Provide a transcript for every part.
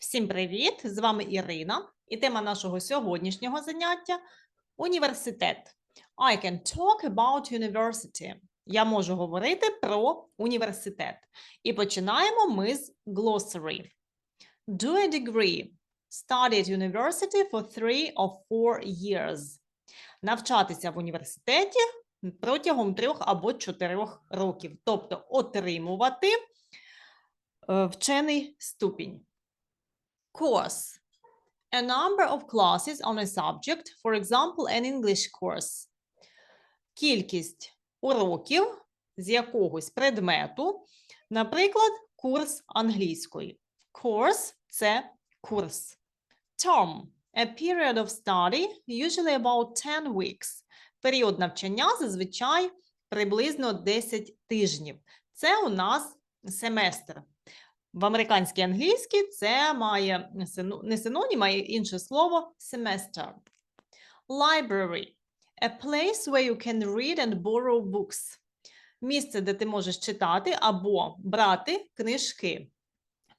Всім привіт! З вами Ірина, і тема нашого сьогоднішнього заняття університет. I can talk about university. Я можу говорити про університет. І починаємо ми з glossary. Do a degree. Study at university for three or four years. Навчатися в університеті протягом трьох або чотирьох років. Тобто отримувати е, вчений ступінь. Course. A number of classes on a subject, for example, an English course. Кількість уроків з якогось предмету, наприклад, курс англійської. Course – це курс. Term. A period of study, usually about 10 weeks. Період навчання зазвичай приблизно 10 тижнів. Це у нас семестр. В американській англійській це має не синонім, а інше слово semester. Library. A place where you can read and borrow books. Місце, де ти можеш читати або брати книжки.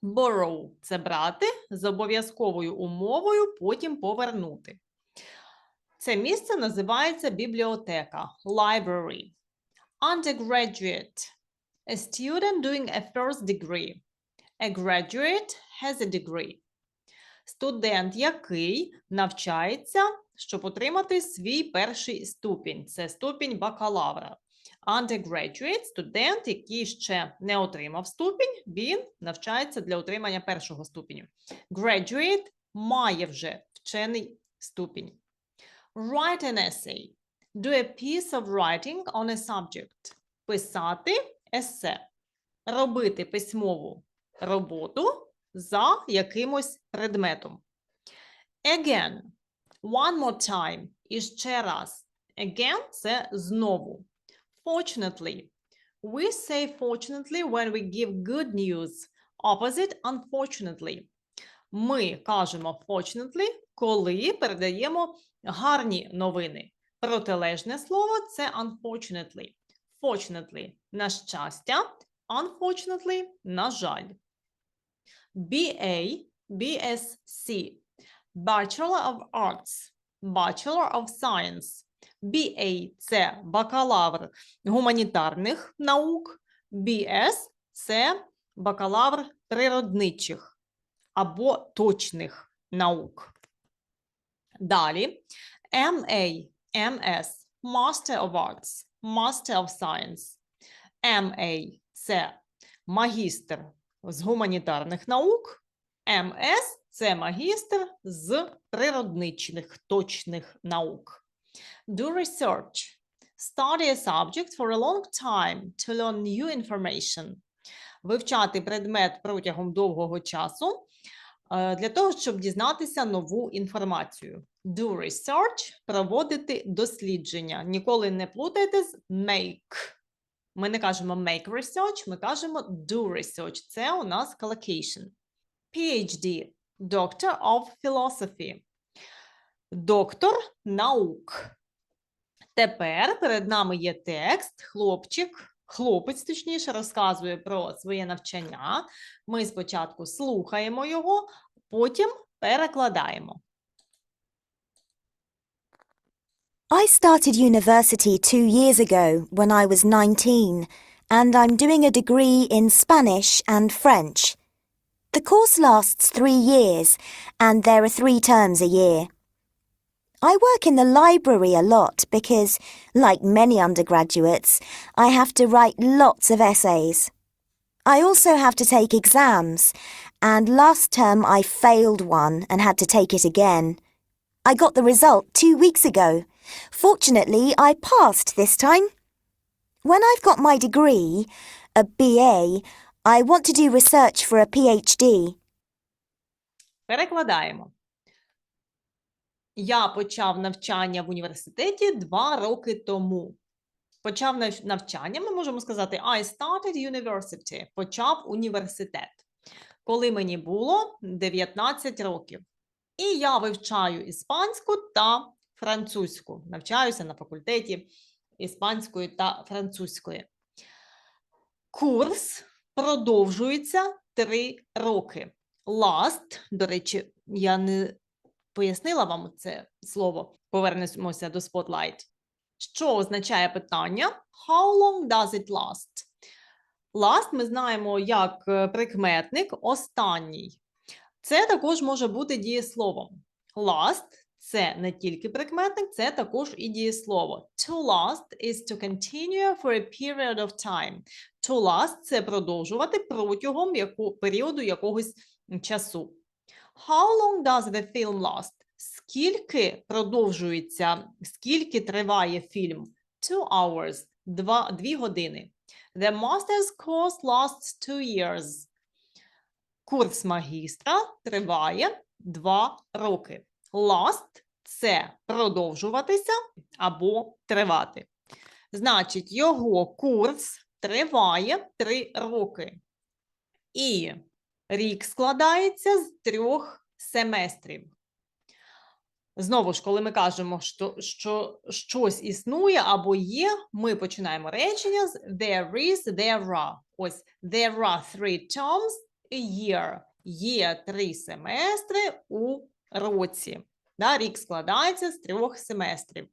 Borrow – це брати з обов'язковою умовою, потім повернути. Це місце називається бібліотека library. Undergraduate – a student doing a first degree. A graduate has a degree. Студент, який навчається, щоб отримати свій перший ступінь. Це ступінь бакалавра. Undergraduate – студент, який ще не отримав ступінь, він навчається для отримання першого ступеню. Graduate має вже вчений ступінь. Write an essay. Do a piece of writing on a subject. Писати есе. Робити письмову роботу за якимось предметом. Again. One more time. І ще раз. Again – це знову. Fortunately. We say fortunately when we give good news. Opposite unfortunately. Ми кажемо fortunately, коли передаємо гарні новини. Протилежне слово – це unfortunately. Fortunately – на щастя, unfortunately – на жаль. BA, BSc, Bachelor of Arts, Bachelor of Science. BA – це бакалавр гуманітарних наук, BS – це бакалавр природничих або точних наук. Далі MA, MS, Master of Arts, Master of Science. MA – це магістр з гуманітарних наук, МС це магістр з природничних точних наук. Do research. Study a subject for a long time to learn new information. Вивчати предмет протягом довгого часу е, для того, щоб дізнатися нову інформацію. Do research – проводити дослідження. Ніколи не плутайте з make. Ми не кажемо make research, ми кажемо do research. Це у нас collocation. PhD – Doctor of Philosophy. Доктор наук. Тепер перед нами є текст. Хлопчик, хлопець, точніше, розказує про своє навчання. Ми спочатку слухаємо його, потім перекладаємо. I started university two years ago when I was 19, and I'm doing a degree in Spanish and French. The course lasts three years, and there are three terms a year. I work in the library a lot because, like many undergraduates, I have to write lots of essays. I also have to take exams, and last term I failed one and had to take it again. I got the result two weeks ago. Fortunately, I passed this time. When I've got my degree, a BA, I want to do research for a PhD. Перекладаємо. Я почав навчання в університеті два роки тому. Почав навчання, ми можемо сказати I started university. Почав університет. Коли мені було 19 років. І я вивчаю іспанську та французьку. Навчаюся на факультеті іспанської та французької. Курс продовжується 3 роки. Last, до речі, я не пояснила вам це слово. Повернемося до Spotlight. Що означає питання? How long does it last? Last ми знаємо як е, прикметник останній. Це також може бути дієсловом. Last – це не тільки прикметник, це також і дієслово. To last is to continue for a period of time. To last – це продовжувати протягом яку, періоду якогось часу. How long does the film last? Скільки продовжується, скільки триває фільм? Two hours, два, дві години. The master's course lasts two years. Курс магістра триває два роки. Last – це продовжуватися або тривати. Значить, його курс триває три роки. І рік складається з трьох семестрів. Знову ж, коли ми кажемо, що, що щось існує або є, ми починаємо речення з there is, there are. Ось there are three terms a year. Є три семестри у році. Да, рік складається з трьох семестрів.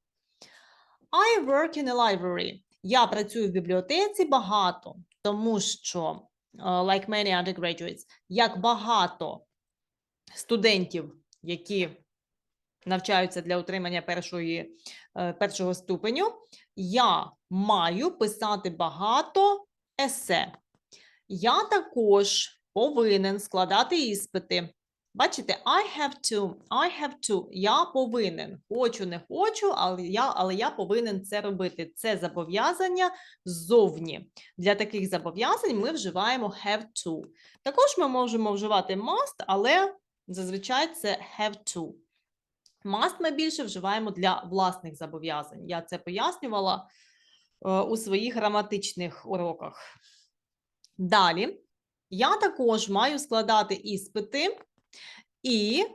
I work in a library. Я працюю в бібліотеці багато, тому що, е, like many undergraduates, як багато студентів, які навчаються для отримання першої, е, першого ступеню, я маю писати багато есе. Я також повинен складати іспити. Бачите, I have to, I have to, я повинен. Хочу, не хочу, але я, але я повинен це робити. Це зобов'язання ззовні. Для таких зобов'язань ми вживаємо have to. Також ми можемо вживати must, але зазвичай це have to. Must ми більше вживаємо для власних зобов'язань. Я це пояснювала е, у своїх граматичних уроках. Далі, я також маю складати іспити, і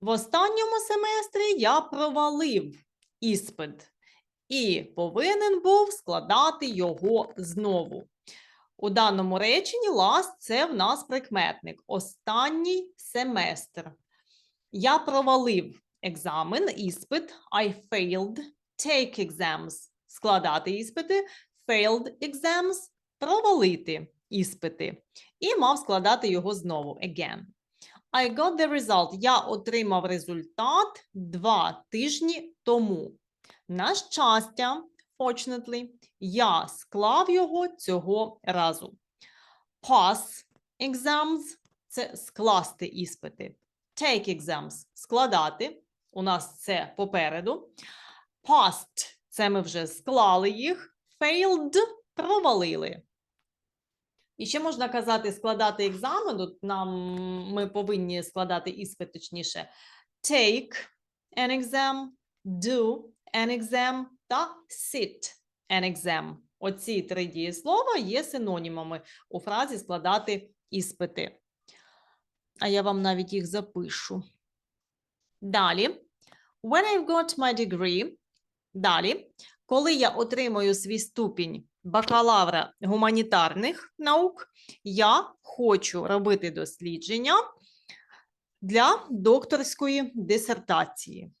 в останньому семестрі я провалив іспит і повинен був складати його знову. У даному реченні last – це в нас прикметник. Останній семестр. Я провалив екзамен, іспит. I failed take exams. Складати іспити. Failed exams – провалити іспити. І мав складати його знову again. I got the result. Я отримав результат два тижні тому. На щастя, fortunately, я склав його цього разу. Pass exams – це скласти іспити. Take exams – складати. У нас це попереду. Passed – це ми вже склали їх. Failed – провалили. І ще можна казати складати екзамен. От нам ми повинні складати іспит, точніше. Take an exam, do an exam та sit an exam. Оці три дієслова є синонімами у фразі складати іспити. А я вам навіть їх запишу. Далі. When I've got my degree, далі, коли я отримую свій ступінь бакалавра гуманітарних наук, я хочу робити дослідження для докторської дисертації.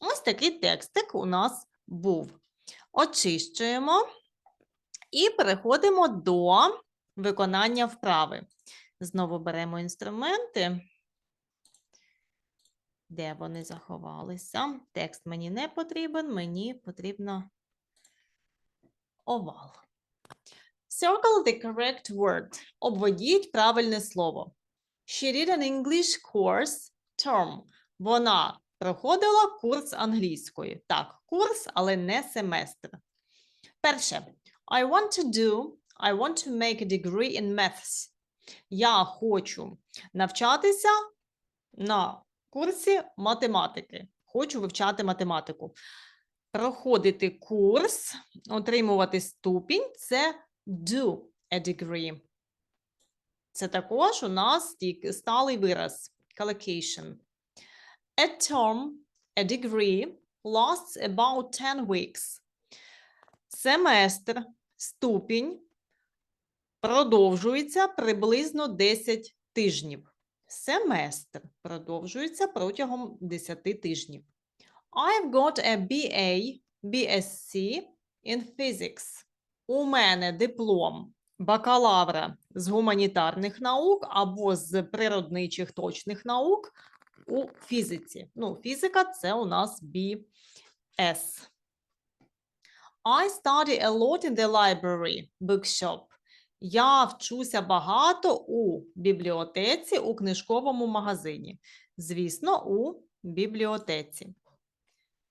Ось такий текстик у нас був. Очищуємо і переходимо до виконання вправи. Знову беремо інструменти. Де вони заховалися? Текст мені не потрібен, мені потрібно овал. Circle the correct word. Обведіть правильне слово. She did an English course term. Вона проходила курс англійської. Так, курс, але не семестр. Перше. I want to do, I want to make a degree in maths. Я хочу навчатися на курсі математики. Хочу вивчати математику. Проходити курс, отримувати ступінь це do a degree. Це також у нас сталий вираз collocation. A term, a degree lasts about 10 weeks. Семестр, ступінь продовжується приблизно 10 тижнів. Семестр продовжується протягом 10 тижнів. I've got a BA, BSc in physics. У мене диплом бакалавра з гуманітарних наук або з природничих точних наук у фізиці. Ну, фізика це у нас BS. I study a lot in the library bookshop. Я вчуся багато у бібліотеці, у книжковому магазині. Звісно, у бібліотеці.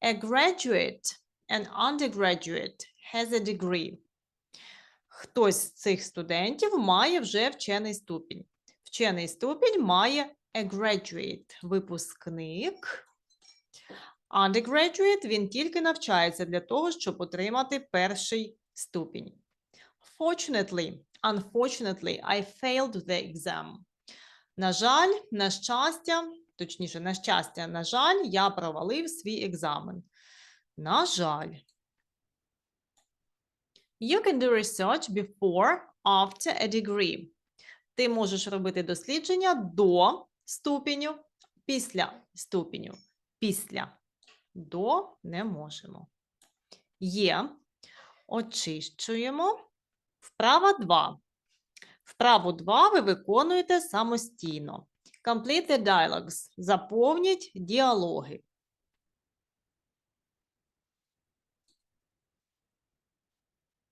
A graduate, an undergraduate has a degree. Хтось з цих студентів має вже вчений ступінь. Вчений ступінь має a graduate, випускник. Undergraduate він тільки навчається для того, щоб отримати перший ступінь. Fortunately, unfortunately, I failed the exam. На жаль, на щастя, точніше, на щастя, на жаль, я провалив свій екзамен. На жаль. You can do research before, after a degree. Ти можеш робити дослідження до ступеню, після ступеню. Після. До не можемо. Є. Очищуємо. Вправа 2. Вправу 2 ви виконуєте самостійно. Complete the dialogues. Заповніть діалоги.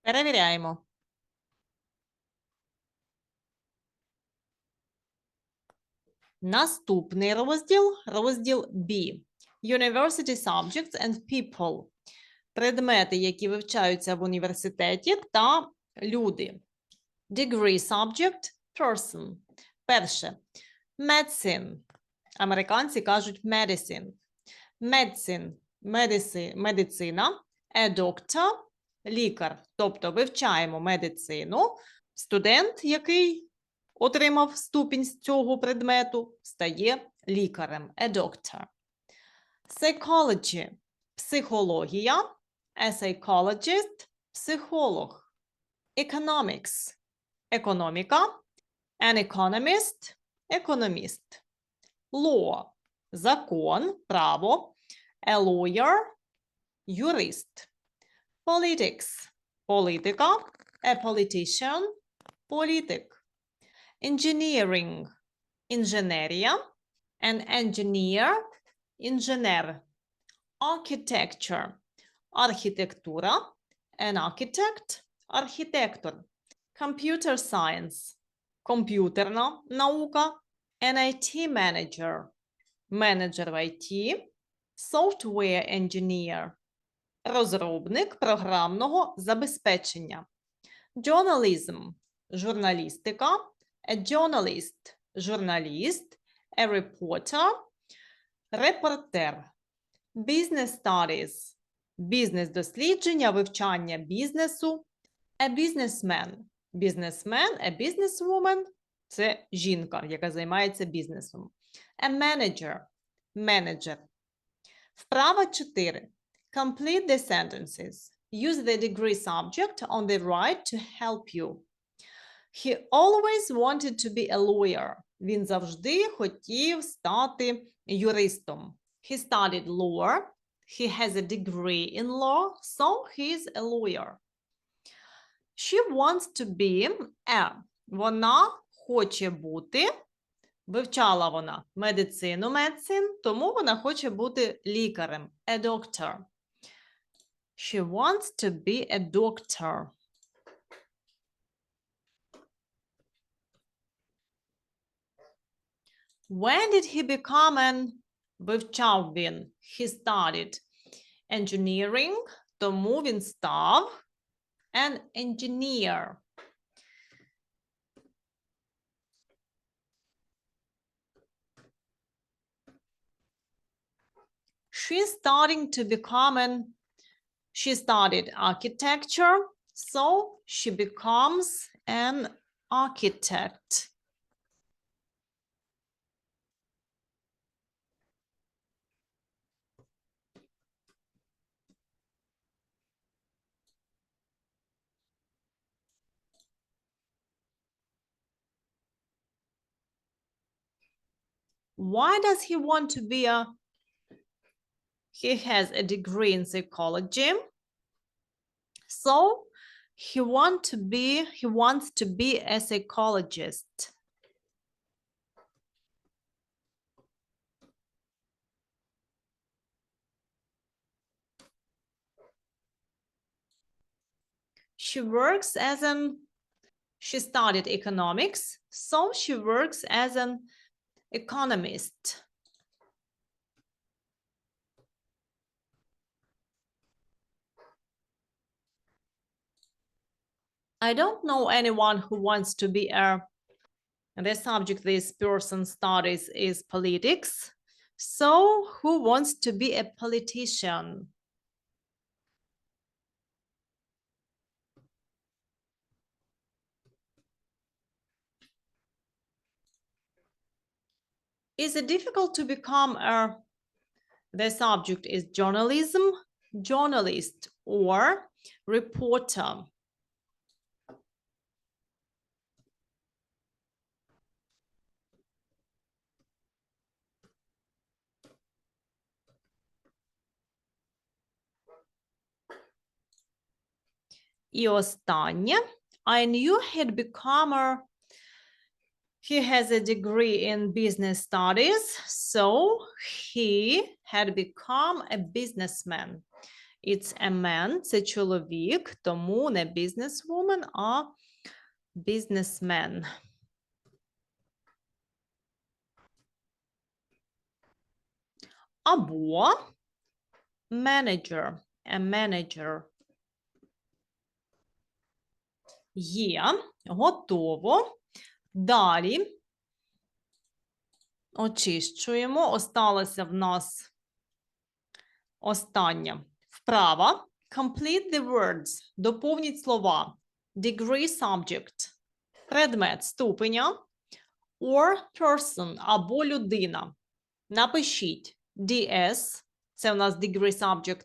Перевіряємо. Наступний розділ розділ B. University Subjects and People. Предмети, які вивчаються в університеті, та люди. Degree subject person. Перше. Medicine. Американці кажуть medicine. Medicine – медицина. A doctor – лікар. Тобто вивчаємо медицину. Студент, який отримав ступінь з цього предмету, стає лікарем. A doctor. Psychology – психологія. A psychologist – психолог. Economics – економіка. An economist – економіст. Law – закон, право. A lawyer – юрист. Politics – політика. A politician – політик. Engineering – інженерія. An engineer – інженер. Architecture – архітектура. An architect – архітектор. Computer science – комп'ютерна наука. An IT manager – менеджер в IT. Software engineer – розробник програмного забезпечення. Journalism – журналістика. A journalist – журналіст. A reporter – репортер. Business studies – бізнес-дослідження, вивчання бізнесу. A businessman – бізнесмен, a businesswoman – це жінка, яка займається бізнесом. A manager – менеджер. Вправа 4. Complete the sentences. Use the degree subject on the right to help you. He always wanted to be a lawyer. Він завжди хотів стати юристом. He studied law. He has a degree in law, so he is a lawyer. She wants to be a. Вона хоче бути. Вивчала вона медицину, медицин, тому вона хоче бути лікарем. A doctor. She wants to be a doctor. When did he become an вивчав він? He studied engineering, тому він став an engineer. She's starting to become an she studied architecture, so she becomes an architect. Why does he want to be a he has a degree in psychology. So he want to be he wants to be a psychologist. She works as an she studied economics, so she works as an economist. I don't know anyone who wants to be a the subject this person studies is politics. So who wants to be a politician? Is it difficult to become a the subject is journalism, journalist or reporter? І останнє. I knew he'd become a he has a degree in business studies, so he had become a businessman. It's a man, це чоловік, тому не businesswoman, а businessman. Або manager, a manager. Є, готово. Далі очищуємо. Осталася в нас остання вправа. Complete the words. Доповніть слова. Degree subject. Предмет ступеня. Or person або людина. Напишіть DS. Це у нас degree subject.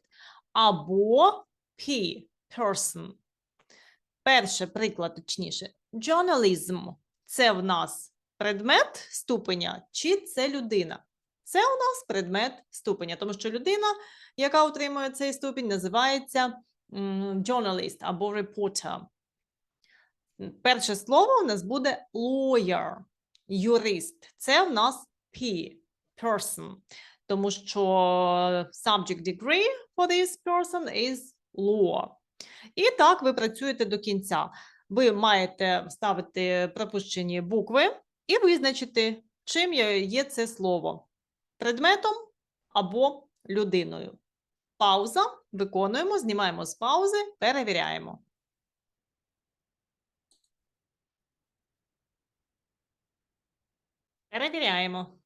Або P. Person. Перший приклад, точніше, journalism – це в нас предмет ступеня, чи це людина? Це у нас предмет ступеня, тому що людина, яка отримує цей ступінь, називається journalist або reporter. Перше слово у нас буде lawyer, юрист. Це в нас P, person, тому що subject degree for this person is law. І так ви працюєте до кінця. Ви маєте ставити пропущені букви і визначити, чим є це слово: предметом або людиною. Пауза. Виконуємо, знімаємо з паузи, перевіряємо. Перевіряємо.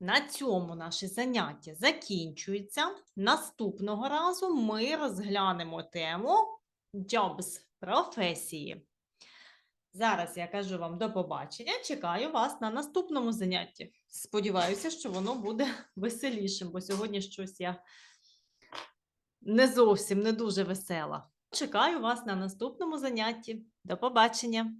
На цьому наше заняття закінчується. Наступного разу ми розглянемо тему jobs професії. Зараз я кажу вам до побачення. Чекаю вас на наступному занятті. Сподіваюся, що воно буде веселішим, бо сьогодні щось я не зовсім не дуже весела. Чекаю вас на наступному занятті. До побачення!